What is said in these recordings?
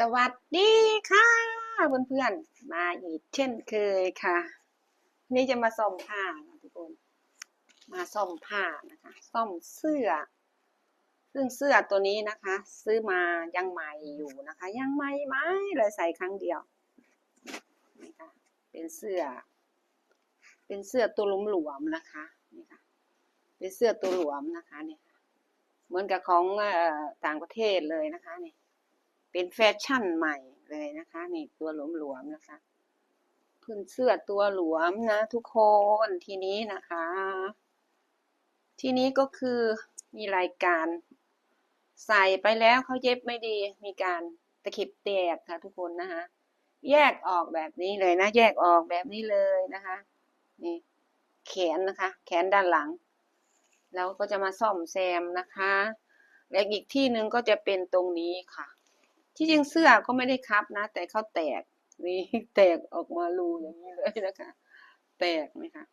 สวัสดีค่ะเพื่อนๆมาอีกเช่นเคยค่ะ นี่จะมาซ่อมผ้านะทุกคนมาซ่อมผ้านะคะซ่อมเสื้อ ซึ่งเสื้อตัวนี้นะคะ ซื้อมายังใหม่อยู่นะคะ ยังใหม่ไหมเลยใส่ครั้งเดียวนี่ค่ะเป็นเสื้อ เป็นเสื้อตัวหลวมๆนะคะนี่ค่ะเป็นเสื้อตัวหลวมนะคะเนี่ยเหมือนกับของต่างประเทศเลยนะคะนี่ เป็นแฟชั่นใหม่เลยนะคะ นี่ตัวหลวมๆนะคะพื้นเสื้อตัวหลวมนะ ทุกคนทีนี้นะคะ ทีนี้ก็คือมีรายการ ใส่ไปแล้วเขาเย็บไม่ดี มีการตะเข็บแตกค่ะ ทุกคนนะคะแยกออกแบบนี้เลยนะ แยกออกแบบนี้เลยนะคะ นี่แขนนะคะ แขนด้านหลัง แล้วก็จะมาซ่อมแซมนะคะ และอีกที่หนึ่งก็จะเป็นตรงนี้ค่ะ ที่จริงเสื้อก็ไม่ได้คับนะ แต่เขาแตกนี่แตกออกมารูอย่างนี้เลยนะคะ แตกไหมคะ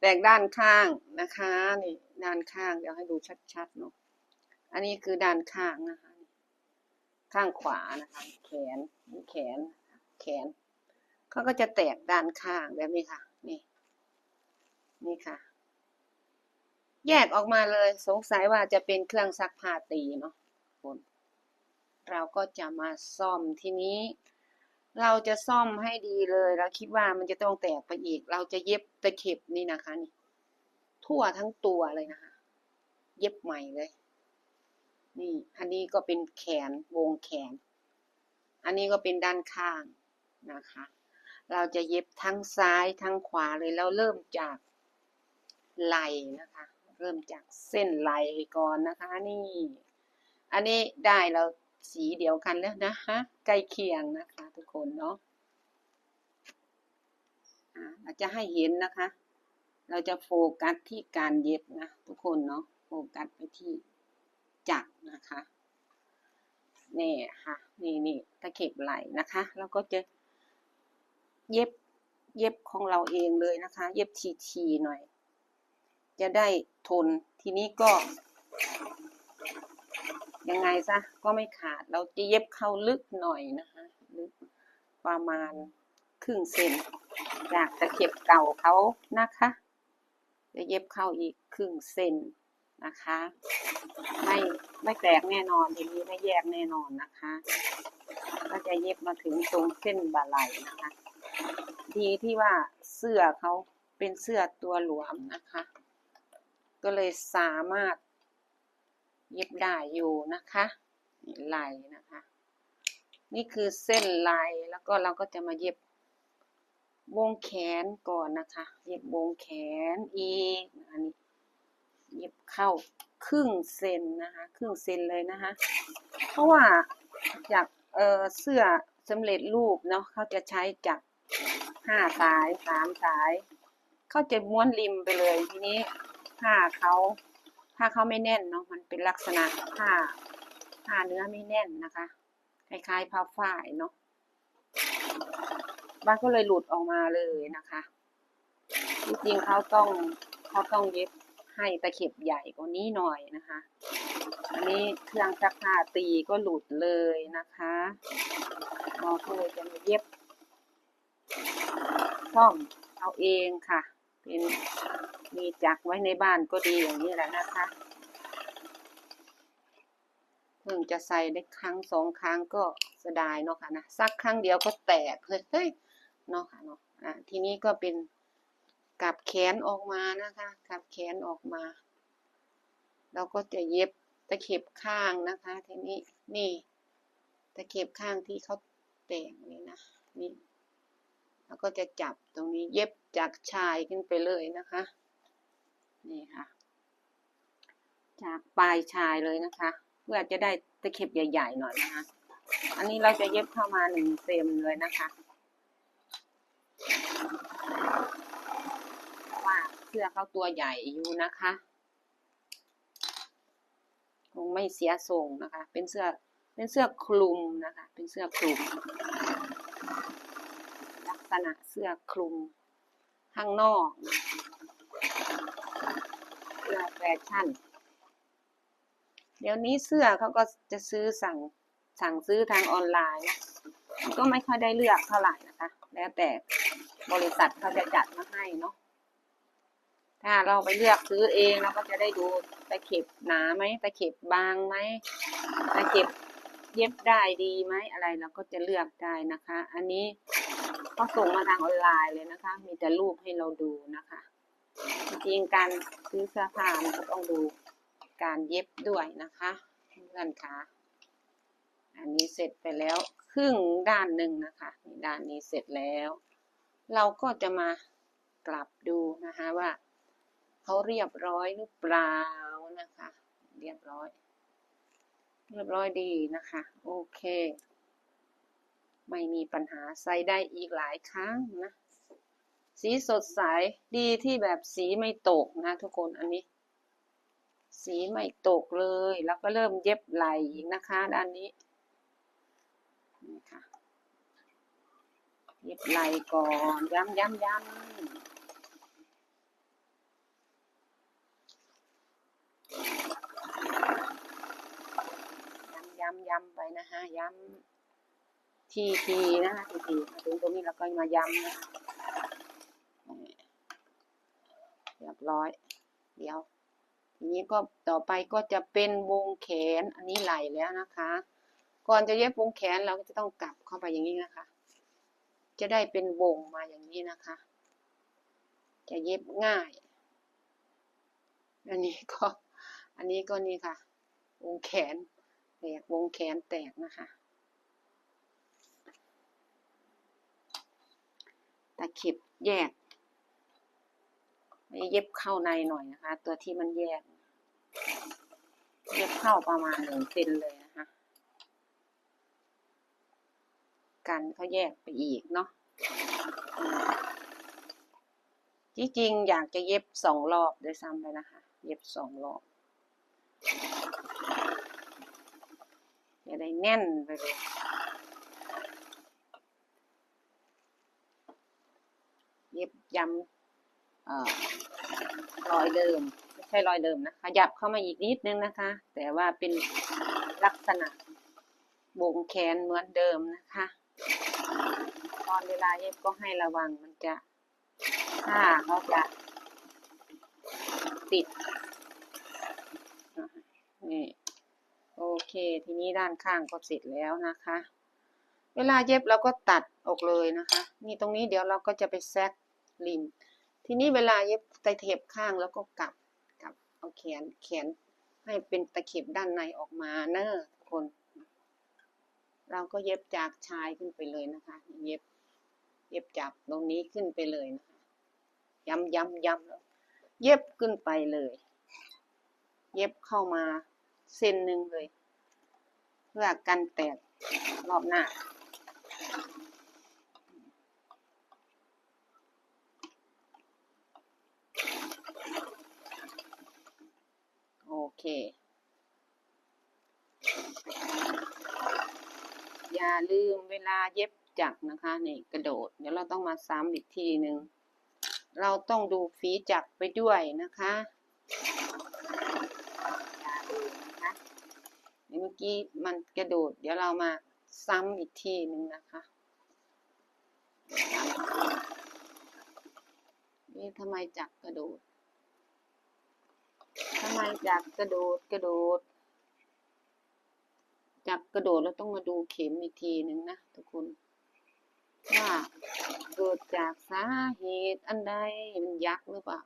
แตกด้านข้างนะคะนี่ด้านข้างเดี๋ยวให้ดูชัดๆเนาะอันนี้คือด้านข้างนะคะ ข้างขวานะคะ แขนแขน แขนเขาก็จะแตกด้านข้างแบบนี้ค่ะ นี่นี่ค่ะ แยกออกมาเลยสงสัยว่าจะเป็นเครื่องซักผ้าตีเนาะคน เราก็จะมาซ่อมทีนี้ เราจะซ่อมให้ดีเลยเราคิดว่ามันจะต้องแตกไปอีก เราจะเย็บตะเข็บนี่นะคะนี่ทั่วทั้งตัวเลยนะคะ เย็บใหม่เลย นี่ อันนี้ก็เป็นแขนวงแขน อันนี้ก็เป็นด้านข้างนะคะ เราจะเย็บทั้งซ้ายทั้งขวาเลยแล้วเริ่มจากไหลนะคะ เริ่มจากเส้นไหลก่อนนะคะ นี่ อันนี้ได้เรา สีเดียวกันแล้วนะคะใกล้เคียงนะคะทุกคนเนาะอาเราจะให้เห็นนะคะ เราจะโฟกัสที่การเย็บนะทุกคนเนาะโฟกัสไปที่จักรนะคะนี่ค่ะนี่นี่ตะเข็บไหลนะคะแล้วก็จะเย็บเย็บของเราเองเลยนะคะ เย็บทีๆหน่อย จะได้ทนทีนี้ก็ ยังไงซะก็ไม่ขาดเราจะเย็บเข้าลึกหน่อยนะคะลึกประมาณครึ่งเซนจากตะเข็บเก่าเขานะคะ จะเย็บเข้าอีกครึ่งเซนนะคะ ไม่ไม่แตกแน่นอนทีนี้ไม่แยกแน่นอนนะคะ ก็จะเย็บมาถึงตรงเส้นบ่าไหล่นะคะ ดีที่ว่าเสื้อเขาเป็นเสื้อตัวหลวมนะคะ ก็เลยสามารถ เย็บได้อยู่นะคะนี่ไหลนะคะ นี่คือเส้นไหลแล้วก็เราก็จะมาเย็บวงแขนก่อนนะคะ เย็บวงแขนอีกอันนี้เย็บเข้าครึ่งเซนนะคะครึ่งเซนเลยนะคะ เพราะว่าจากเออเสื้อสำเร็จรูปเนาะเขาจะใช้จากห้าสายสามสาย เขาจะม้วนริมไปเลยทีนี้ผ้าเขา ผ้าเขาไม่แน่นเนาะมันเป็นลักษณะผ้าผ้าเนื้อไม่แน่นนะคะ คล้ายๆผ้าฝ้ายเนาะบ้านก็เลยหลุดออกมาเลยนะคะจริงๆเขาต้องเขาต้องเย็บให้ตะเข็บใหญ่กว่านี้หน่อยนะคะ อันนี้เครื่องซักผ้าตีก็หลุดเลยนะคะเราก็เลยจะมาเย็บซ่อมเอาเองค่ะ เป็นมีจักไว้ในบ้านก็ดีอย่างนี้แหละนะคะเพิ่งจะใส่ได้ครั้งสองครั้งก็เสียดายเนาะค่ะนะซักครั้งเดียวก็แตกเลยเฮ้ยเนาะค่ะเนาะอ่าทีนี้ก็เป็นกลับแขนออกมานะคะกลับแขนออกมาเราก็จะเย็บตะเข็บข้างนะคะ ทีนี้นี่ตะเข็บข้างที่เขาแต่งนี่นะนี่ แล้วก็จะจับตรงนี้เย็บจากชายขึ้นไปเลยนะคะ นี่ค่ะ จากปลายชายเลยนะคะ เพื่อจะได้ตะเข็บใหญ่ ๆ หน่อยนะคะ อันนี้เราจะเย็บเข้ามาหนึ่งเซมเลยนะคะเพราะว่าเสื้อเขาตัวใหญ่อยู่นะคะคงไม่เสียทรงนะคะ เป็นเสื้อเป็นเสื้อคลุมนะคะ เป็นเสื้อคลุม ษณะเสื้อคลุมข้างนอกเสื้อแฟชั่น เดี๋ยวนี้เสื้อเขาก็จะซื้อสั่งสั่งซื้อทางออนไลน์ ก็ไม่ค่อยได้เลือกเท่าไหร่นะคะ แล้วแต่บริษัทเขาจะจัดมาให้เนาะถ้าเราไปเลือกซื้อเองเราก็จะได้ดูตะเข็บหนาไหมตะเข็บบางไหมตะเข็บเย็บได้ดีไหมอะไรเราก็จะเลือกได้นะคะ อันนี้ ก็ส่งมาทางออนไลน์เลยนะคะ มีแต่รูปให้เราดูนะคะ จริงการซื้อเสื้อผ้ามันก็ต้องดูการเย็บด้วยนะคะเพื่อนคะอันนี้เสร็จไปแล้วครึ่งด้านหนึ่งนะคะด้านนี้เสร็จแล้ว เราก็จะมากลับดูนะคะว่าเขาเรียบร้อยหรือเปล่านะคะ เรียบร้อย เรียบร้อยดีนะคะ โอเค ไม่มีปัญหาใส่ได้อีกหลายครั้งนะ สีสดใสดีที่แบบสีไม่ตกนะทุกคนอันนี้ สีไม่ตกเลย แล้วก็เริ่มเย็บไหลอีกนะคะด้านนี้นี่ค่ะเย็บไหลก่อนย้ำย้ำย้ำย้ำย้ำไปนะคะย้ำ ทีทีนะคะทีทีถึงตรงนี้เราก็มาย้ำนะเรียบร้อย เดี๋ยว ทีนี้ก็ต่อไปก็จะเป็นวงแขน อันนี้ไหลแล้วนะคะ ก่อนจะเย็บวงแขนเราก็จะต้องกลับเข้าไปอย่างนี้นะคะ จะได้เป็นวงมาอย่างนี้นะคะ จะเย็บง่าย อันนี้ก็ อันนี้ก็นี่ค่ะ วงแขน แตกวงแขนแตกนะคะ ตะเข็บแยกเย็บเข้าในหน่อยนะคะ ตัวที่มันแยก เย็บเข้าประมาณหนึ่งเซนเลยนะคะ กันเขาแยกไปอีกเนาะจริงๆอยากจะเย็บสองรอบด้วยซ้ำไปนะคะ เย็บสองรอบจะได้แน่นไปเลย เย้ำรอยเดิม ไม่ใช่รอยเดิมนะขยับเข้ามาอีกนิดนึงนะคะ แต่ว่าเป็นลักษณะบงแขนเหมือนเดิมนะคะตอนเวลาเย็บก็ให้ระวังมันจะผ้าเขาจะติดนี่โอเค ทีนี้ด้านข้างก็เสร็จแล้วนะคะ เวลาเย็บเราก็ตัดออกเลยนะคะ นี่ตรงนี้เดี๋ยวเราก็จะไปแซก ริม ทีนี้เวลาเย็บตะเข็บข้างแล้วก็กลับกลับเอาแขนแขนให้เป็นตะเข็บด้านในออกมาเนอะคน เราก็เย็บจากชายขึ้นไปเลยนะคะ เย็บ เย็บจากตรงนี้ขึ้นไปเลยนะคะ ย้ำย้ำย้ำแล้วเย็บขึ้นไปเลย เย็บเข้ามาเส้นหนึ่งเลย เพื่อกันแตกรอบหน้า โอเค อย่าลืมเวลาเย็บจักรนะคะนี่กระโดด เดี๋ยวเราต้องมาซ้ำอีกทีหนึ่งเราต้องดูฝีจักรไปด้วยนะคะอย่าลืมนะคะเมื่อกี้มันกระโดด เดี๋ยวเรามาซ้ำอีกทีหนึ่งนะคะนี่ทำไมจักรกระโดด ทำไมจักกระโดดกระโดดจับกระโดดแล้วต้องมาดูเข็มอีกทีหนึ่งนะทุกคนว่าเกิดจากสาเหตุอันใดมันยักหรือเปล่า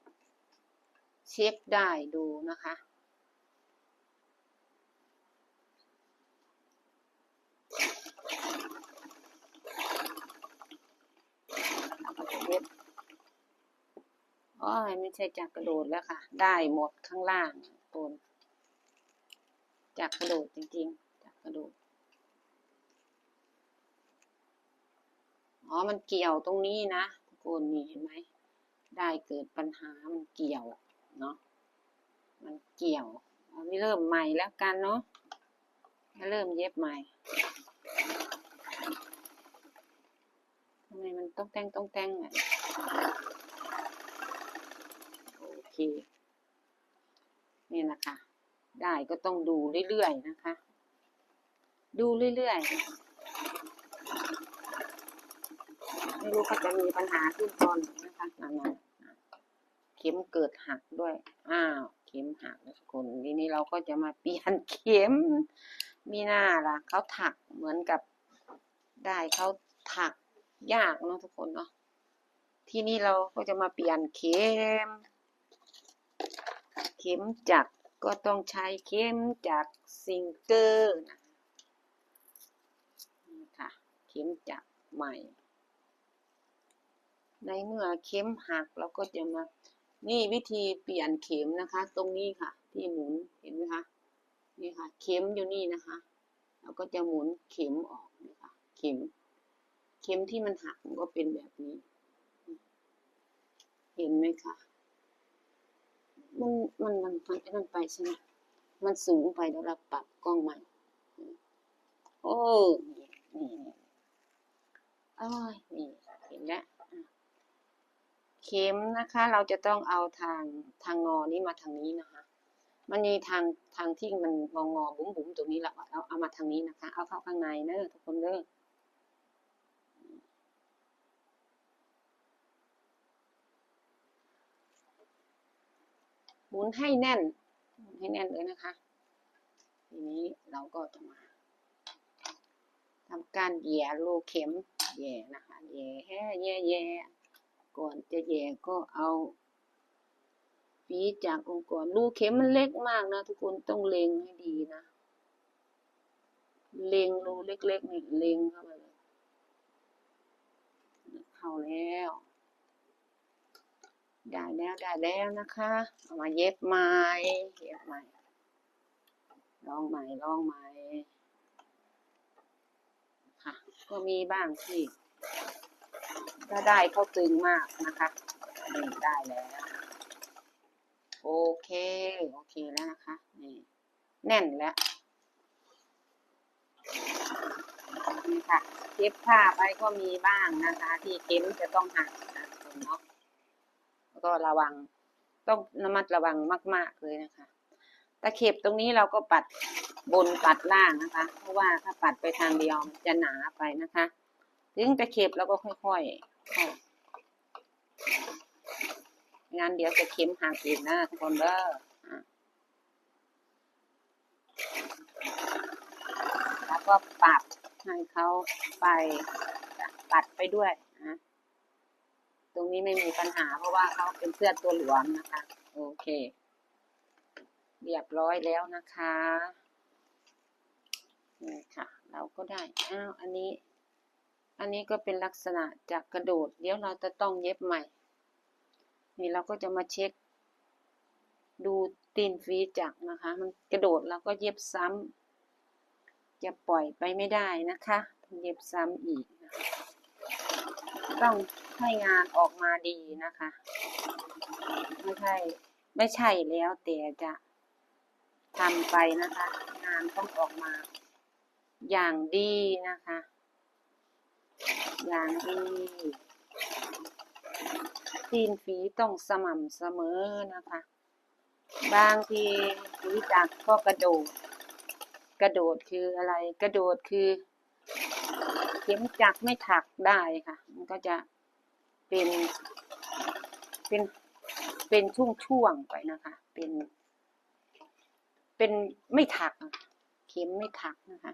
เช็คได้ดูนะคะเย็บ โอ้ยไม่ใช่จักกระโดดแล้วค่ะ ได้หมดข้างล่างตัวจักกระโดดจริงๆจักกระโดด อ๋อ มันเกี่ยวตรงนี้นะทุกคนนี่เห็นไหม ได้เกิดปัญหามันเกี่ยวเนาะ มันเกี่ยวเอาไม่เริ่มใหม่แล้วกันเนาะให้เริ่มเย็บใหม่ทำไมมันต้องแต่งต้องแต่งอะ โอเคนี่นะคะ ได้ก็ต้องดูเรื่อยๆนะคะ ดูเรื่อยๆไม่รู้เขาจะมีปัญหาขึ้นตอนไหนนะคะนั่นๆเข็มเกิดหักด้วย อ้าว เข็มหักนะทุกคนทีนี้เราก็จะมาเปลี่ยนเข็ม มีหน้าล่ะเขาถักเหมือนกับได้เขาถักยากเนาะทุกคนเนาะที่นี่เราก็จะมาเปลี่ยนเข็ม เข็มจักรก็ต้องใช้เข็มจักรซิงเกอร์นะนี่ค่ะ เข็มจักรใหม่ ในเมื่อเข็มหักเราก็จะมานี่วิธีเปลี่ยนเข็มนะคะ ตรงนี้ค่ะ ที่หมุนเห็นไหมคะนี่ค่ะ เข็มอยู่นี่นะคะ เราก็จะหมุนเข็มออกนี่ค่ะเข็ม เข็มที่มันหักมันก็เป็นแบบนี้ เห็นไหมคะ มันมันมันมันมันไปใช่ไหมมันสูงไปเดี๋ยวเราปรับกล้องใหม่ โอ้นี่นี่อ้ยนี่เห็นแล้วเข็มนะคะเราจะต้องเอาทางทางงอนี้มาทางนี้นะคะ มันมีทางทางที่มันงองอบุ๋มบุ๋มตรงนี้แหละเอาเอามาทางนี้นะคะ เอาเข้าข้างในเนอะทุกคนเด้อ หมุนให้แน่นหมุนให้แน่นเลยนะคะ ทีนี้เราก็จะมาทำการแย่รูเข็มแย่นะคะแย่แห่แย่แย่ก่อนจะแย่ก็เอาฝีจากองค์กรรูเข็มมันเล็กมากนะ ทุกคนต้องเล็งให้ดีนะเล็งรูเล็กๆนี่เล็งเข้าไปเลยเข้าแล้ว ได้แล้วได้แล้วนะคะ เอามาเย็บใหม่เย็บใหม่ลองใหม่ลองใหม่ค่ะ ก็มีบ้างที่ถ้าได้เข้าตึงมากนะคะนี่ได้แล้วโอเค โอเคแล้วนะคะนี่แน่นแล้วนี่ค่ะเย็บผ้าไปก็มีบ้างนะคะ ที่เข็มจะต้องหักนะคุณเนาะ ก็ระวัง ต้องระมัดระวังมาก ๆเลยนะคะ ตะเข็บตรงนี้เราก็ปัดบนปัดล่างนะคะ เพราะว่าถ้าปัดไปทางเดียวมจะหนาไปนะคะ ถึงตะเข็บเราก็ค่อยๆเข้างานเดี๋ยวจะเข็มหักอีกนะทุกคนเด้อแล้วก็ปัดให้เขาไปปัดไปด้วยนะ ตรงนี้ไม่มีปัญหาเพราะว่าเขาเป็นเสื้อตัวหลวมนะคะ โอเค เรียบร้อยแล้วนะคะนี่ค่ะ เราก็ได้ อ้าว อันนี้ อันนี้ก็เป็นลักษณะจากกระโดด เดี๋ยวเราจะต้องเย็บใหม่ นี่เราก็จะมาเช็ค ดูตีนฟีจักนะคะ มันกระโดดเราก็เย็บซ้ำจะปล่อยไปไม่ได้นะคะ เย็บซ้ำอีก ต้อง ให้งานออกมาดีนะคะ ไม่ใช่ ไม่ใช่แล้วแต่จะทำไปนะคะ งานต้องออกมาอย่างดีนะคะ อย่างดีตีนฝีต้องสม่ำเสมอนะคะ บางทีฝีจักก็กระโดด กระโดดคืออะไร กระโดดคือ เข็มจักไม่ถักได้ค่ะ มันก็จะ เป็นเป็นเป็นช่วงๆไปนะคะ เป็น เป็นไม่ถักเข็มไม่ถักนะคะ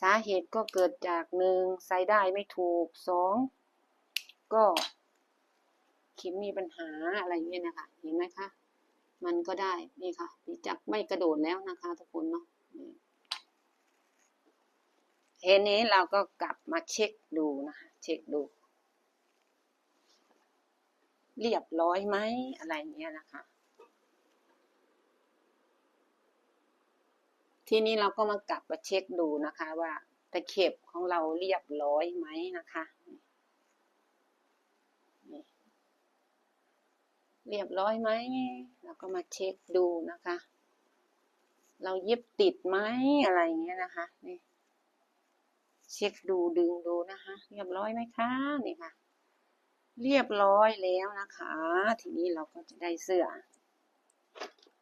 สาเหตุก็เกิดจากหนึ่งใส่ได้ไม่ถูกสองก็เข็มมีปัญหาอะไรเงี้ยนะคะ เห็นไหมคะ มันก็ได้นี่ค่ะปีจักไม่กระโดดแล้วนะคะทุกคนเนาะเห็นนี้เราก็กลับมาเช็คดูนะคะ เช็คดู เรียบร้อยไหมอะไรเงี้ยนะคะ ทีนี้เราก็มากลับมาเช็คดูนะคะว่าตะเข็บของเราเรียบร้อยไหมนะคะเรียบร้อยไหมเราก็มาเช็คดูนะคะ เราเย็บติดไหมอะไรเงี้ยนะคะนี่เช็คดูดึงดูนะคะ เรียบร้อยไหมคะนี่ค่ะ เรียบร้อยแล้วนะคะ ทีนี้เราก็จะได้เสื้อ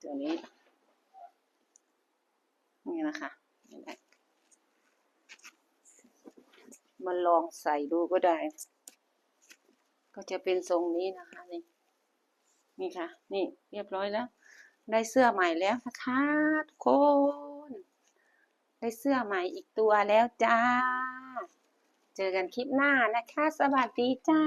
ตัวนี้ นี่นะคะมาลองใส่ดูก็ได้ ก็จะเป็นทรงนี้นะคะนี่นี่ค่ะ นี่เรียบร้อยแล้ว ได้เสื้อใหม่แล้วนะคะทุกคนได้เสื้อใหม่อีกตัวแล้วจ้า เจอกันคลิปหน้านะคะ สวัสดีจ้า